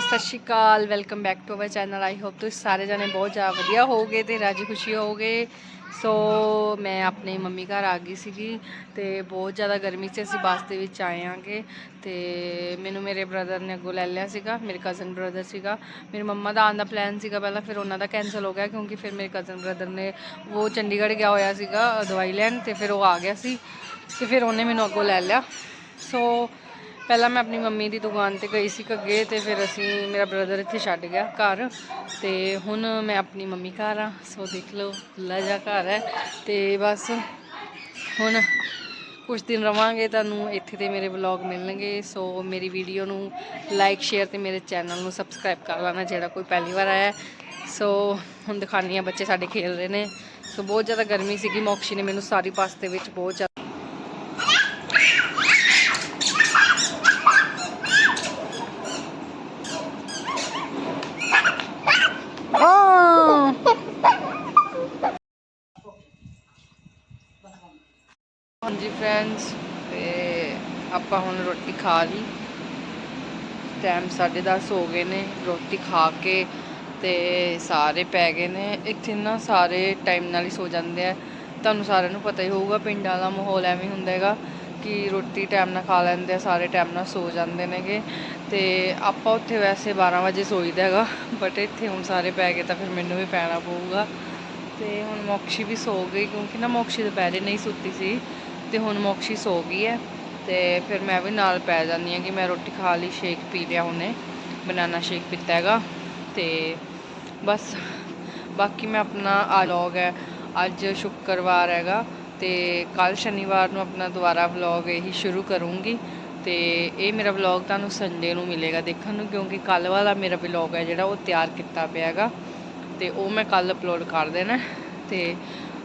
ਸਤਿ ਸ਼੍ਰੀ ਅਕਾਲ welcome back to our channel I hope ਤੁਸੀਂ ਸਾਰੇ ਜਣੇ ਬਹੁਤ ਜ਼ਿਆਦਾ ਵਧੀਆ ਹੋਵੋਗੇ ਤੇ ਰਾਜੀ ਖੁਸ਼ੀ ਹੋਵੋਗੇ। ਸੋ ਮੈਂ ਆਪਣੇ ਮੰਮੀ ਘਰ ਆ ਗਈ ਸੀਗੀ ਤੇ ਬਹੁਤ ਜ਼ਿਆਦਾ ਗਰਮੀ 'ਚ ਅਸੀਂ ਬੱਸ ਦੇ ਵਿੱਚ ਆਏ ਆਂਗੇ ਤੇ ਮੈਨੂੰ ਮੇਰੇ ਬ੍ਰਦਰ ਨੇ ਅੱਗੋਂ ਲੈ ਲਿਆ ਸੀਗਾ, ਮੇਰੇ ਕਜ਼ਨ ਬ੍ਰਦਰ ਸੀਗਾ। ਮੇਰੇ ਮੰਮਾ ਦਾ ਆਉਣ ਦਾ ਪਲਾਨ ਸੀਗਾ ਪਹਿਲਾਂ, ਫਿਰ ਉਹਨਾਂ ਦਾ ਕੈਨਸਲ ਹੋ ਗਿਆ ਕਿਉਂਕਿ ਫਿਰ ਮੇਰੇ ਕਜ਼ਨ ਬ੍ਰਦਰ ਨੇ ਉਹ ਚੰਡੀਗੜ੍ਹ ਗਿਆ ਹੋਇਆ ਸੀਗਾ ਦਵਾਈ ਲੈਣ ਤੇ ਫਿਰ ਉਹ ਆ ਗਿਆ ਸੀ ਤੇ ਫਿਰ ਉਹਨੇ ਮੈਨੂੰ ਅੱਗੋਂ ਲੈ ਲਿਆ। ਸੋ ਪਹਿਲਾਂ ਮੈਂ ਆਪਣੀ ਮੰਮੀ ਦੀ ਦੁਕਾਨ ਤੇ ਗਈ ਸੀ ਕੱਗੇ ਤੇ ਫਿਰ ਅਸੀਂ, ਮੇਰਾ ਬ੍ਰਦਰ ਇੱਥੇ ਛੱਡ ਗਿਆ ਘਰ ਤੇ ਹੁਣ ਮੈਂ ਆਪਣੀ ਮੰਮੀ ਘਰ ਆ ਸੋ ਦੇਖ ਲਓ ਖੁੱਲਾ ਜਿਹਾ ਘਰ ਹੈ ਤੇ ਬਸ ਹੁਣ ਕੁਝ ਦਿਨ ਰਵਾਂਗੇ, ਤੁਹਾਨੂੰ ਇੱਥੇ ਤੇ ਮੇਰੇ ਵਲੌਗ ਮਿਲਣਗੇ, ਸੋ ਮੇਰੀ ਵੀਡੀਓ ਨੂੰ ਲਾਈਕ ਸ਼ੇਅਰ ਤੇ ਮੇਰੇ ਚੈਨਲ ਨੂੰ ਸਬਸਕ੍ਰਾਈਬ ਕਰ ਲੈਣਾ ਜਿਹੜਾ ਕੋਈ ਪਹਿਲੀ ਵਾਰ ਆਇਆ ਹੈ। ਸੋ ਹੁਣ ਦਿਖਾਉਂਦੀ ਹਾਂ ਬੱਚੇ ਸਾਡੇ ਖੇਲ ਰਹੇ ਨੇ ਸੋ ਬਹੁਤ ਜ਼ਿਆਦਾ ਗਰਮੀ ਸੀਗੀ, ਮੋਕਸ਼ੀ ਨੇ ਮੈਨੂੰ ਸਾਰੀ ਪਾਸ ਦੇ ਵਿੱਚ ਬਹੁਤ ਜ਼ਿਆਦਾ ਹਾਂ ਹਾਂਜੀ ਫਰੈਂਡਸ ਤੇ ਆਪਾਂ ਹੁਣ ਰੋਟੀ ਖਾ ਲਈ। ਟਾਈਮ 10:30 ਹੋ ਗਏ ਨੇ, ਰੋਟੀ ਖਾ ਕੇ ਤੇ ਸਾਰੇ ਪੈ ਗਏ ਨੇ। ਇੱਥੇ ਨਾ ਸਾਰੇ ਟਾਈਮ ਨਾਲ ਹੀ ਸੋ ਜਾਂਦੇ ਆ। ਤੁਹਾਨੂੰ ਸਾਰਿਆਂ ਨੂੰ ਪਤਾ ਹੀ ਹੋਊਗਾ, ਪਿੰਡਾਂ ਦਾ ਮਾਹੌਲ ਐਵੇਂ ਹੁੰਦਾ ਹੈਗਾ ਕਿ ਰੋਟੀ ਟਾਈਮ ਨਾਲ ਖਾ ਲੈਂਦੇ ਆ, ਸਾਰੇ ਟਾਈਮ ਨਾਲ ਸੋ ਜਾਂਦੇ ਨੇਗੇ। ਤੇ ਆਪਾਂ ਉੱਥੇ ਵੈਸੇ 12 ਵਜੇ ਸੋਈਦਾ ਹੈਗਾ ਬਟ ਇੱਥੇ ਹੁਣ ਸਾਰੇ ਪੈ ਗਏ ਤਾਂ ਫਿਰ ਮੈਨੂੰ ਵੀ ਪੈਣਾ ਪਊਗਾ। ਤੇ ਹੁਣ ਮੋਕਸ਼ੀ ਵੀ ਸੋ ਗਈ, ਕਿਉਂਕਿ ਨਾ ਮੋਕਸ਼ੀ ਦੁਪਹਿਰੇ ਨਹੀਂ ਸੁੱਤੀ ਸੀ। ਤੇ ਹੁਣ ਮੋਕਸ਼ੀ ਸੋ ਗਈ ਹੈ ਤੇ ਫਿਰ ਮੈਂ ਵੀ ਨਾਲ ਪੈ ਜਾਂਦੀ ਹਾਂ ਕਿ ਮੈਂ ਰੋਟੀ ਖਾ ਲਈ ਸ਼ੇਕ ਪੀ ਲਿਆ ਉਹਨੇ ਬਨਾਨਾ ਸ਼ੇਕ ਪੀਤਾ ਹੈਗਾ ਤੇ ਬਸ, ਬਾਕੀ ਮੈਂ ਆਪਣਾ ਆ ਵਲੌਗ ਹੈ, ਅੱਜ ਸ਼ੁੱਕਰਵਾਰ ਹੈਗਾ ਤੇ ਕੱਲ ਸ਼ਨੀਵਾਰ ਨੂੰ ਆਪਣਾ ਦੁਬਾਰਾ ਵਲੌਗ ਇਹੀ ਸ਼ੁਰੂ ਕਰੂੰਗੀ ਤੇ ਇਹ ਮੇਰਾ ਵਲੌਗ ਤੁਹਾਨੂੰ ਸੰਡੇ ਨੂੰ ਮਿਲੇਗਾ ਦੇਖਣ ਨੂੰ ਕਿਉਂਕਿ ਕੱਲ ਵਾਲਾ ਮੇਰਾ ਵਲੌਗ ਹੈ ਜਿਹੜਾ ਉਹ ਤਿਆਰ ਕੀਤਾ ਪਿਆ ਹੈਗਾ ਤੇ ਉਹ ਮੈਂ ਕੱਲ ਅਪਲੋਡ ਕਰ ਦੇਣਾ ਹੈ। ਤੇ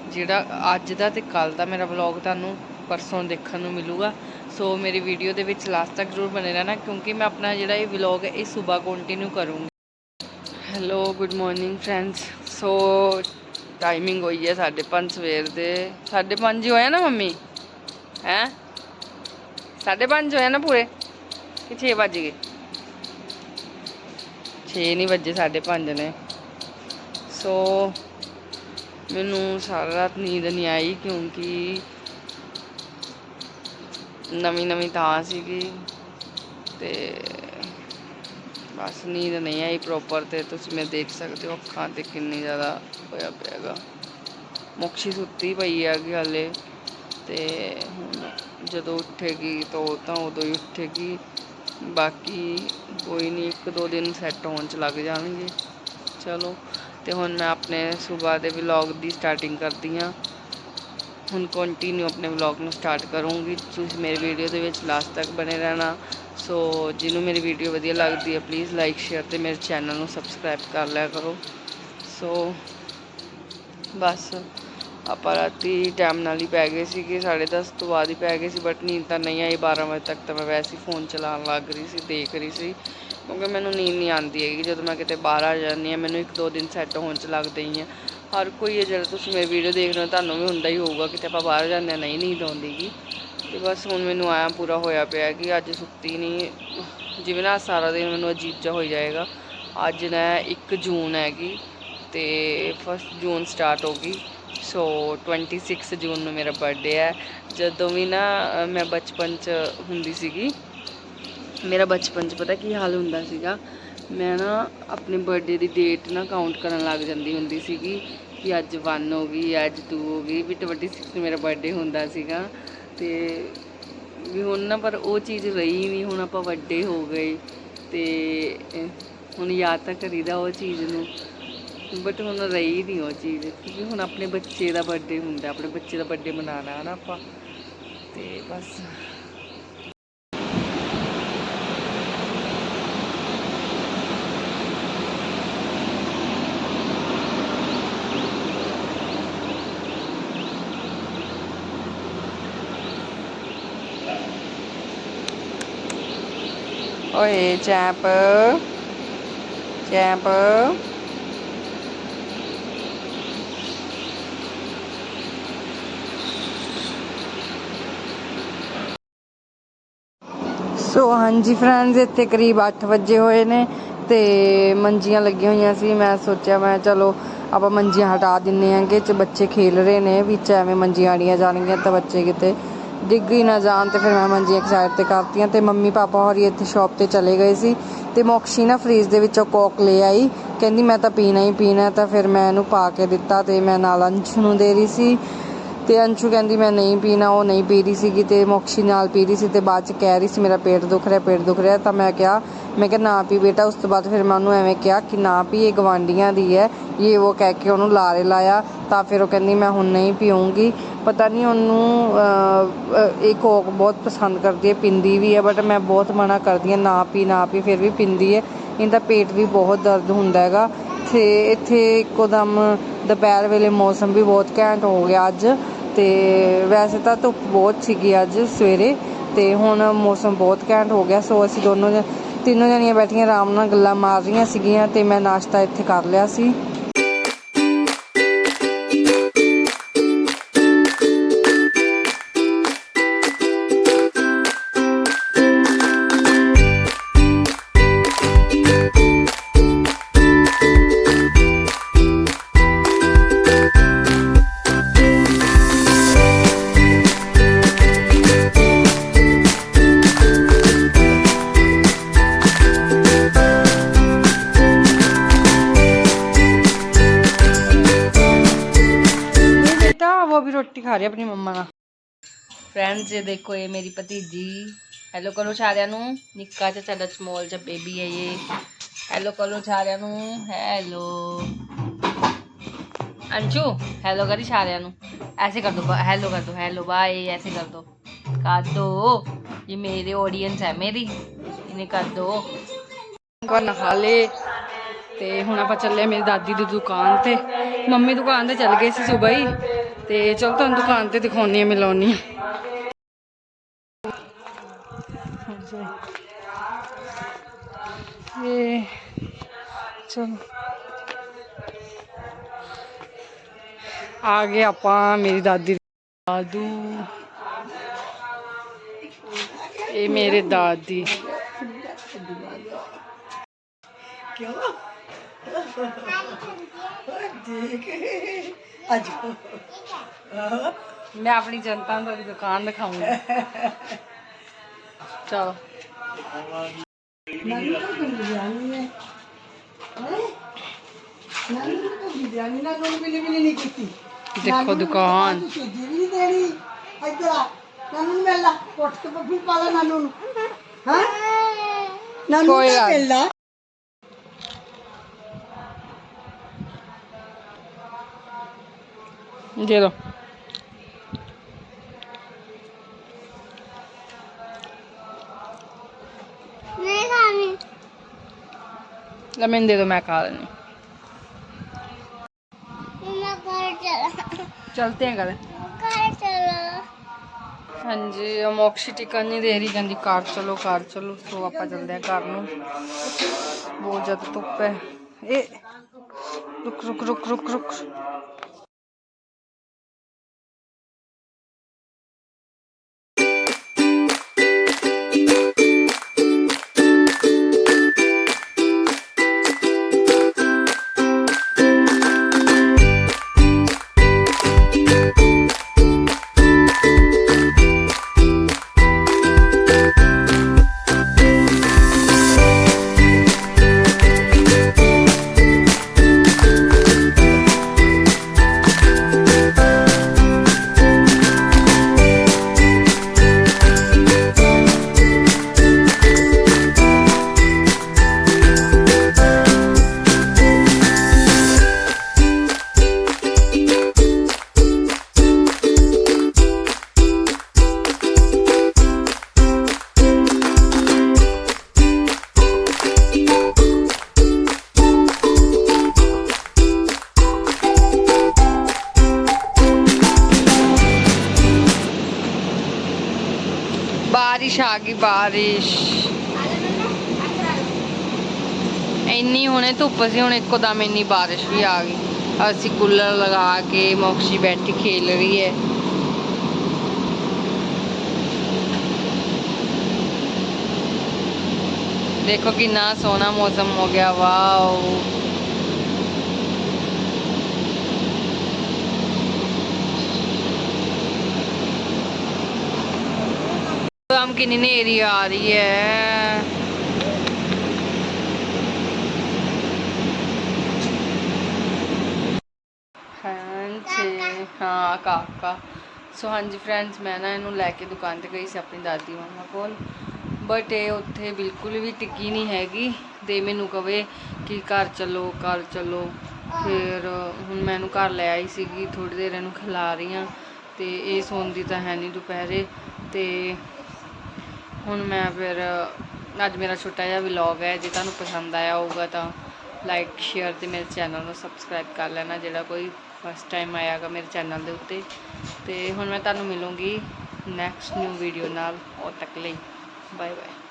ਜਿਹੜਾ ਅੱਜ ਦਾ ਤੇ ਕੱਲ ਦਾ ਮੇਰਾ ਵਲੌਗ ਤੁਹਾਨੂੰ ਪਰਸੋਂ ਦੇਖਣ ਨੂੰ ਮਿਲੂਗਾ। ਸੋ ਮੇਰੀ ਵੀਡੀਓ ਦੇ ਵਿੱਚ ਲਾਸਟ ਤੱਕ ਜ਼ਰੂਰ ਬਣੇ ਰਹਿਣਾ, ਕਿਉਂਕਿ ਮੈਂ ਆਪਣਾ ਜਿਹੜਾ ਇਹ ਵਲੌਗ ਹੈ, ਇਹ ਸਵੇਰ ਕੰਟੀਨਿਊ ਕਰੂੰਗੀ। Hello good morning friends so timing ਹੋਈ ਹੈ 5:30 ਸਵੇਰ ਦੇ। 5:30 ਹੋਇਆ ਨਾ ਮੰਮੀ? ਹੈ? 5:30 ਹੋਇਆ ਨਾ ਪੂਰੇ? ਕਿ 6 ਵੱਜ ਗਏ? 6 ਨਹੀਂ ਵੱਜੇ 5:30 ਨੇ। ਸੋ ਮੈਨੂੰ ਸਾਰਾ ਰਾਤ ਨੀਂਦ ਨਹੀਂ ਆਈ, ਕਿਉਂਕਿ ਨਵੀਂ ਨਵੀਂ ਥਾਂ ਸੀਗੀ ਤੇ ਬਸ ਨੀਂਦ ਨਹੀਂ ਆਈ ਪ੍ਰੋਪਰ ਤੇ ਤੁਸੀਂ ਮੈਂ ਦੇਖ ਸਕਦੇ ਹੋ ਅੱਖਾਂ ਤੇ ਕਿੰਨੀ ਜ਼ਿਆਦਾ ਹੋਇਆ ਪਿਆ ਹੈਗਾ ਮੁਕਸ਼ੀ ਸੁੱਤੀ ਪਈ ਹੈਗੀ ਹਾਲੇ ਤੇ ਹੁਣ ਜਦੋਂ ਉੱਠੇਗੀ ਤਾਂ ਤਾਂ ਉਦੋਂ ਹੀ ਉੱਠੇਗੀ। ਬਾਕੀ ਕੋਈ ਨਹੀਂ, ਇੱਕ ਦੋ ਦਿਨ ਸੈੱਟ ਹੋਣ ਚ ਲੱਗ ਜਾਣਗੇ। ਚਲੋ, ਤੇ ਹੁਣ ਮੈਂ ਆਪਣੇ ਸਵੇਰ ਦੇ ਵਲੌਗ ਦੀ ਸਟਾਰਟਿੰਗ ਕਰਦੀ ਹਾਂ। ਹੁਣ ਕੰਟੀਨਿਊ ਆਪਣੇ ਵਲੌਗ ਨੂੰ ਸਟਾਰਟ ਕਰੂੰਗੀ। ਤੁਸੀਂ ਮੇਰੀ ਵੀਡੀਓ ਦੇ ਵਿੱਚ ਲਾਸਟ ਤੱਕ ਬਣੇ ਰਹਿਣਾ। ਸੋ ਜਿਹਨੂੰ ਮੇਰੀ ਵੀਡੀਓ ਵਧੀਆ ਲੱਗਦੀ ਹੈ ਪਲੀਜ਼ ਲਾਈਕ ਸ਼ੇਅਰ ਤੇ ਮੇਰੇ ਚੈਨਲ ਨੂੰ ਸਬਸਕ੍ਰਾਈਬ ਕਰ ਲਿਆ ਕਰੋ। ਸੋ ਬਸ ਆਪਾਂ ਰਾਤੀ ਟਾਈਮ ਨਾਲ ਹੀ ਪੈ ਗਏ ਸੀਗੇ 10:30 ਤੋਂ ਬਾਅਦ ਹੀ ਪੈ ਗਏ ਸੀ ਬਟ ਨੀਂਦ ਤਾਂ ਨਹੀਂ ਆਈ। 12 ਵਜੇ ਤੱਕ ਤਾਂ ਮੈਂ ਵੈਸੇ ਹੀ ਫੋਨ ਚਲਾਉਣ ਲੱਗ ਰਹੀ ਸੀ, ਦੇਖ ਰਹੀ ਸੀ। ਕਿਉਂਕਿ ਮੈਨੂੰ ਨੀਂਦ ਨਹੀਂ ਆਉਂਦੀ ਹੈਗੀ। ਜਦੋਂ ਮੈਂ ਕਿਤੇ ਬਾਹਰ ਆ ਜਾਂਦੀ ਹਾਂ, ਮੈਨੂੰ ਇੱਕ ਦੋ ਦਿਨ ਸੈੱਟ ਹੋਣ ਚ ਲੱਗਦੇ ਹੀ ਆ। ਹਰ ਕੋਈ ਹੈ ਜਿਹੜਾ ਤੁਸੀਂ ਮੇਰੀ ਵੀਡੀਓ ਦੇਖ ਰਹੇ ਹੋ, ਤੁਹਾਨੂੰ ਵੀ ਹੁੰਦਾ ਹੀ ਹੋਊਗਾ ਕਿਤੇ ਆਪਾਂ ਬਾਹਰ ਜਾਂਦੇ ਹਾਂ, ਨਹੀਂ ਨੀਂਦ ਆਉਂਦੀਗੀ ਤੇ ਬਸ ਹੁਣ ਮੈਨੂੰ ਆਇਆ ਪੂਰਾ ਹੋਇਆ ਪਿਆ ਕਿ ਅੱਜ ਸੁੱਤੀ ਨਹੀਂ। ਜਿਵੇਂ ਨਾ ਸਾਰਾ ਦਿਨ ਮੈਨੂੰ ਅਜੀਬ ਜਿਹਾ ਹੋ ਜਾਏਗਾ। ਅੱਜ ਨਾ 1 ਜੂਨ ਹੈਗੀ ਤੇ ਫਸਟ ਜੂਨ ਸਟਾਰਟ ਹੋ ਗਈ। ਸੋ 26 ਜੂਨ ਨੂੰ ਮੇਰਾ ਬਰਥਡੇ ਹੈ। ਜਦੋਂ ਵੀ ਨਾ ਮੈਂ ਬਚਪਨ ਚ ਹੁੰਦੀ ਸੀਗੀ, ਮੇਰਾ ਬਚਪਨ ਚ ਪਤਾ ਕੀ ਹਾਲ ਹੁੰਦਾ ਸੀਗਾ? ਮੈਂ ਨਾ ਆਪਣੇ ਬਰਥਡੇ ਦੀ ਡੇਟ ਨਾ ਕਾਊਂਟ ਕਰਨ ਲੱਗ ਜਾਂਦੀ ਹੁੰਦੀ ਸੀਗੀ ਕਿ ਅੱਜ 1 ਹੋ ਗਈ, ਅੱਜ 2 ਹੋ ਗਈ, ਵੀ 26 ਨੂੰ ਮੇਰਾ ਬਰਥਡੇ ਹੁੰਦਾ ਸੀਗਾ। ਤੇ ਵੀ ਹੁਣ ਨਾ ਪਰ ਉਹ ਚੀਜ਼ ਰਹੀ ਨਹੀਂ ਹੁਣ ਆਪਾਂ ਵੱਡੇ ਹੋ ਗਏ ਤੇ ਹੁਣ ਯਾਦ ਤਾਂ ਕਰੀਦਾ ਉਹ ਚੀਜ਼ ਨੂੰ। ਬਟ ਹੁਣ ਰਹੀ ਨਹੀਂ ਉਹ ਚੀਜ਼, ਕਿਉਂਕਿ ਹੁਣ ਆਪਣੇ ਬੱਚੇ ਦਾ ਬਰਥਡੇ ਹੁੰਦਾ, ਆਪਣੇ ਬੱਚੇ ਦਾ ਬਰਥਡੇ ਮਨਾਉਣਾ ਹੈ ਨਾ ਆਪਾਂ। ਤੇ ਬਸ। ਓਏ ਚੈਂਪ ਚੈਂਪ ਸੋ ਹਾਂਜੀ ਫਰੈਂਡਸ ਇੱਥੇ ਕਰੀਬ 8 ਵਜੇ ਹੋਏ ਨੇ ਤੇ ਮੰਜੀਆਂ ਲੱਗੀਆਂ ਹੋਈਆਂ ਸੀ। ਮੈਂ ਸੋਚਿਆ, ਮੈਂ ਚਲੋ ਆਪਾਂ ਮੰਜੀਆਂ ਹਟਾ ਦਿੰਨੇ ਆਂਗੇ ਚ ਬੱਚੇ ਖੇਲ ਰਹੇ ਨੇ, ਵਿੱਚ ਐਵੇਂ ਮੰਜੀਆਂ ਅੜੀਆਂ ਜਾਣਗੀਆਂ ਤਾਂ ਬੱਚੇ ਕਿਤੇ ਡਿੱਗ ਹੀ ਨਾ ਜਾਣ ਤੇ ਫਿਰ ਮੈਂ ਮੰਜੀ ਇੱਕ ਸਾਈਡ ਤੇ ਕਰਤੀਆਂ ਤੇ ਮੰਮੀ ਪਾਪਾ ਹੋਰੀ ਇੱਥੇ ਸ਼ਾਪ ਤੇ ਚਲੇ ਗਏ ਸੀ ਤੇ ਮੋਕਸ਼ੀ ਨਾ ਫ੍ਰੀਜ਼ ਦੇ ਵਿੱਚੋਂ ਕੋਕ ਲੈ ਆਈ। ਕਹਿੰਦੀ ਮੈਂ ਤਾਂ ਪੀਣਾ ਹੀ ਪੀਣਾ ਤਾਂ ਫਿਰ ਮੈਂ ਇਹਨੂੰ ਪਾ ਕੇ ਦਿੱਤਾ ਤੇ ਮੈਂ ਨਾਲ ਅੰਸ਼ ਨੂੰ ਦੇ ਰਹੀ ਸੀ। ਤੇ ਅੰਸ਼ੂ ਕਹਿੰਦੀ ਮੈਂ ਨਹੀਂ ਪੀਣਾ, ਉਹ ਨਹੀਂ ਪੀ ਰਹੀ ਸੀਗੀ ਤੇ ਮੋਕਸ਼ੀ ਨਾਲ ਪੀ ਰਹੀ ਸੀ ਤੇ ਬਾਅਦ ਚ ਕਹਿ ਰਹੀ ਸੀ ਮੇਰਾ ਪੇਟ ਦੁਖ ਰਿਹਾ, ਪੇਟ ਦੁਖ ਰਿਹਾ ਤਾਂ ਮੈਂ ਕਿਹਾ ਮੈਂ ਕਿਹਾ ਨਾ ਪੀ ਬੇਟਾ, ਉਸ ਤੋਂ ਬਾਅਦ ਫਿਰ ਮੈਂ ਉਹਨੂੰ ਐਵੇਂ ਕਿਹਾ ਕਿ ਨਾ ਪੀ, ਇਹ ਗਵਾਂਡੀਆਂ ਦੀ ਹੈ, ਇਹ ਉਹ ਕਹਿ ਕੇ ਉਹਨੂੰ ਲਾਰੇ ਲਾਇਆ ਤਾਂ ਫਿਰ ਉਹ ਕਹਿੰਦੀ ਮੈਂ ਹੁਣ ਨਹੀਂ ਪੀਊਂਗੀ। ਪਤਾ ਨਹੀਂ ਉਹਨੂੰ ਅਹ, ਇਹ ਕੋਕ ਬਹੁਤ ਪਸੰਦ ਕਰਦੀ ਹੈ ਪਿੰਦੀ ਵੀ ਹੈ ਬਟ ਮੈਂ ਬਹੁਤ ਮਨਾ ਕਰਦੀ ਹਾਂ ਨਾ ਪੀ ਨਾ ਪੀ ਫਿਰ ਵੀ ਪਿੰਦੀ ਹੈ। ਇਹਦਾ ਪੇਟ ਵੀ ਬਹੁਤ ਦਰਦ ਹੁੰਦਾ ਹੈਗਾ। ਤੇ ਇੱਥੇ ਇੱਕੋ ਦਮ ਦੁਪਹਿਰ ਵੇਲੇ ਮੌਸਮ ਵੀ ਬਹੁਤ ਘੈਂਟ ਹੋ ਗਿਆ ਅੱਜ। ਤੇ ਵੈਸੇ ਤਾਂ ਧੁੱਪ ਬਹੁਤ ਸੀਗੀ ਅੱਜ ਸਵੇਰੇ। ਤੇ ਹੁਣ ਮੌਸਮ ਬਹੁਤ ਘੈਂਟ ਹੋ ਗਿਆ ਸੋ ਅਸੀਂ ਦੋਨੋਂ ਜ- ਤਿੰਨੋਂ ਜਣੀਆਂ ਬੈਠੀਆਂ ਆਰਾਮ ਨਾਲ ਗੱਲਾਂ ਮਾਰ ਰਹੀਆਂ ਸੀਗੀਆਂ ਤੇ ਮੈਂ ਨਾਸ਼ਤਾ ਇੱਥੇ ਕਰ ਲਿਆ ਸੀ। वो भी रोटी खा रही है अपनी ਮੰਮਾ ਨਾਲ ਫਰੈਂਡਸ ਇਹ ਦੇਖੋ ਇਹ ਮੇਰੀ ਭਤੀਜੀ ਹੈਲੋ ਕਰੋ ਸਾਰਿਆਂ ਨੂੰ ਨਿੱਕਾ ਜਿਹਾ ਸਾਡਾ ਸਮਾਲ ਜਿਹਾ ਬੇਬੀ ਹੈ ਇਹ ਹੈਲੋ ਕਰੋ ਸਾਰਿਆਂ ਨੂੰ ਹੈਲੋ अंशु हेलो करी सारे ऐसे कर दो हेलो कर दो हेलो बाय ऐसे कर दो कर दो ये मेरे ऑडियंस है मेरी इन्हें कर दो ਨਹਾ ਲੇ ਤੇ ਹੁਣ ਆਪਾਂ ਚੱਲੇ ਮੇਰੀ ਦਾਦੀ ਦੀ ਦੁਕਾਨ ਤੇ। ਮੰਮੀ ਦੁਕਾਨ ਤੇ ਚੱਲ ਗਏ ਸੀ ਸਵੇਰ ਹੀ ਤੇ ਚਲ ਤੁਹਾਨੂੰ ਦੁਕਾਨ ਤੇ ਦਿਖਾਉਣੀ ਆ ਮਿਲਾਉਣੀ ਇਹ ਚਲ। ਆ ਗਏ ਆਪਾਂ ਮੇਰੀ ਦਾਦੀ ਦਾਦੂ। ਇਹ ਮੇਰੇ ਦਾਦੀ। ਠੀਕ ਹੈ। ਅਜੋ ਮੈਂ ਆਪਣੀ ਜਨਤਾ ਨੂੰ ਤੁਹਾਡੀ ਦੁਕਾਨ ਦਿਖਾਉਂਗੀ। ਚਲੋ। ਨਾਨੀ ਕੋਲ ਬਿਰਿਆਨੀ ਹੈ। ਨਾਨੀ ਕੋਲ ਬਿਰਿਆਨੀ ਨਾਲ ਕੋਈ ਮਿਲੀ ਮਿਲੀ ਨਹੀਂ ਕੀਤੀ। ਦੇਖੋ ਦੁਕਾਨ। ਤੁਸੀਂ ਜੀ ਵੀ ਨਹੀਂ ਦੇਣੀ। ਇੱਧਰ ਆ। ਨਾਨੂ ਨੂੰ ਮਿਲ ਲਾ। ਉੱਠ ਕੇ ਪੱਪੀ ਪਾ ਲੈ ਨਾਨੂ ਨੂੰ। ਹਾਂ? ਨਾਨੂ ਨੂੰ ਮਿਲ ਲਾ। ਦੇ ਦੋ ਮੈਂ ਖਾ ਲੈਣੀ मम्मा घर चला ਚਲਤੇ हैं ਕਦੇ घर चला ਹਾਂਜੀ ਉਹ ਮੋਕਸ਼ੀ ਟਿਕਨ ਨਹੀਂ ਦੇ ਰਹੀ ਕਹਿੰਦੀ ਕਾਰ ਚਲੋ ਕਾਰ ਚਲੋ ਸੋ ਆਪਾਂ ਚੱਲਦੇ ਆ ਘਰ ਨੂੰ ਬਹੁਤ ਜ਼ਿਆਦਾ ਧੁੱਪ ਹੈ ਇਹ ਰੁਕ ਰੁਕ ਰੁਕ ਰੁਕ ਰੁਕ ਬਾਰਿਸ਼। ਬਾਰਿਸ਼ ਇੰਨੀ ਹੁਣੇ ਧੁੱਪ ਸੀ, ਹੁਣ ਇੱਕੋ ਦਮ ਇੰਨੀ ਬਾਰਿਸ਼ ਵੀ ਆ ਗਈ। ਅਸੀਂ ਕੂਲਰ ਲਗਾ ਕੇ ਮੋਕਸ਼ੀ ਬੈਠੀ ਖੇਲ ਰਹੀ ਹੈ। ਦੇਖੋ ਕਿੰਨਾ ਸੋਹਣਾ ਮੌਸਮ ਹੋ ਗਿਆ, ਵਾਓ। ਆਮ ਕਿੰਨੀ ਨੇਰੀ ਆ ਰਹੀ ਹੈ। ਹਾਂਜੀ, ਹਾਂ, ਕਾਕਾ। ਸੋ ਹਾਂਜੀ ਫਰੈਂਡਸ ਮੈਂ ਨਾ ਇਹਨੂੰ ਲੈ ਕੇ ਦੁਕਾਨ ਤੇ ਗਈ ਸੀ ਆਪਣੀ ਦਾਦੀ ਮਾਮਾ ਕੋਲ। ਬਟ ਇਹ ਉੱਥੇ ਬਿਲਕੁਲ ਵੀ ਟਿੱਕੀ ਨਹੀਂ ਹੈਗੀ। ਤੇ ਮੈਨੂੰ ਕਵੇ ਕਿ ਘਰ ਚੱਲੋ ਘਰ ਚੱਲੋ। ਫਿਰ ਹੁਣ ਮੈਂ ਇਹਨੂੰ ਘਰ ਲੈ ਆਈ ਸੀਗੀ ਥੋੜੀ ਦੇਰ ਇਹਨੂੰ ਖਿਲਾ ਰਹੀ ਹਾਂ। ਤੇ ਇਹ ਸੌਂਦੀ ਤਾਂ ਹੈ ਨਹੀਂ ਦੁਪਹਿਰੇ। ਤੇ ਹੁਣ ਮੈਂ ਫਿਰ, ਅੱਜ ਮੇਰਾ ਛੋਟਾ ਜਿਹਾ ਵਲੌਗ ਹੈ, ਜੇ ਤੁਹਾਨੂੰ ਪਸੰਦ ਆਇਆ ਹੋਊਗਾ ਤਾਂ ਲਾਈਕ ਸ਼ੇਅਰ ਤੇ ਮੇਰੇ ਚੈਨਲ ਨੂੰ ਸਬਸਕ੍ਰਾਈਬ ਕਰ ਲੈਣਾ, ਜਿਹੜਾ ਕੋਈ ਫਸਟ ਟਾਈਮ ਆਇਆਗਾ ਮੇਰੇ ਚੈਨਲ ਦੇ ਉੱਤੇ। ਤੇ ਹੁਣ ਮੈਂ ਤੁਹਾਨੂੰ ਮਿਲੂੰਗੀ ਨੈਕਸਟ ਨਿਊ ਵੀਡੀਓ ਨਾਲ ਉਹ ਤੱਕ ਲਈ। Bye bye